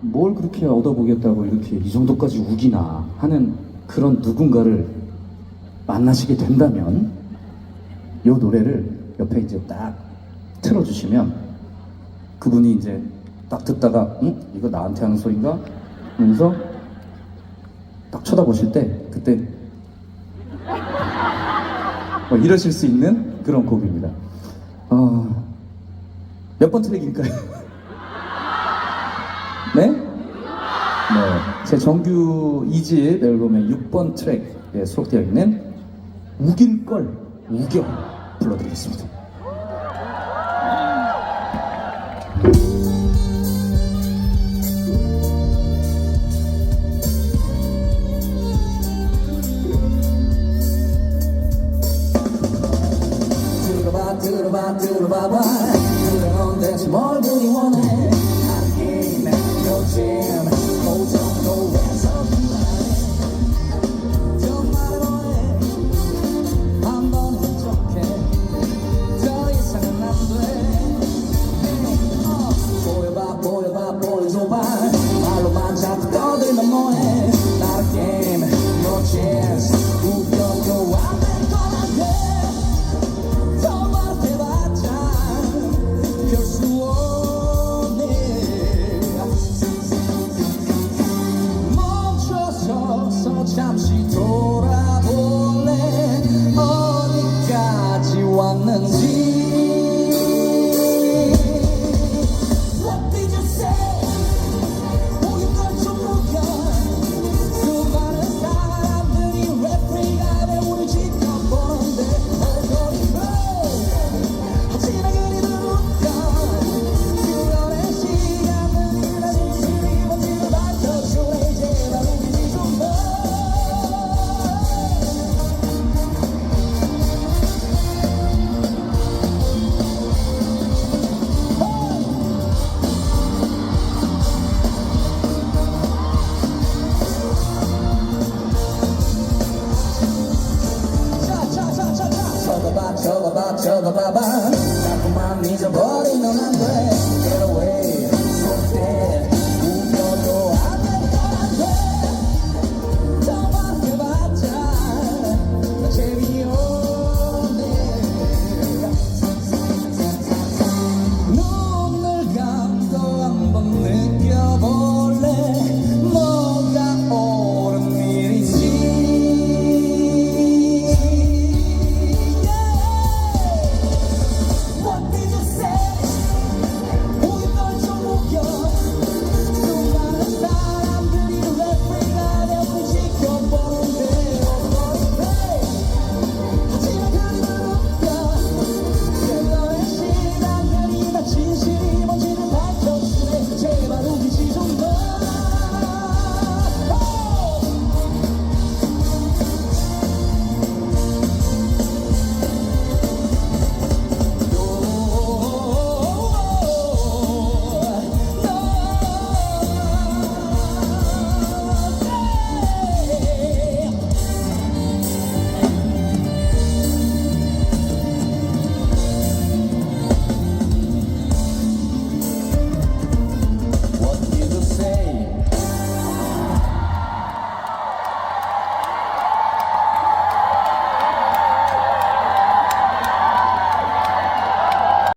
뭘 그렇게 얻어보겠다고 이렇게 이 정도까지 우기나 하는 그런 누군가를 만나시게 된다면 이 노래를 옆에 이제 딱 틀어주시면 그분이 이제 딱 듣다가 응? 이거 나한테 하는 소린가? 하면서 딱 쳐다보실 때 그때 뭐 이러실 수 있는 그런 곡입니다. 어, 몇 번 트랙일까요? 제 정규 2집 앨범의 6번 트랙에 수록되어 있는 우길 걸 우겨 불러드리겠습니다. 들어봐 들어봐 들어봐봐 뭐 저거 봐봐. 자꾸만 잊어버리면 안돼.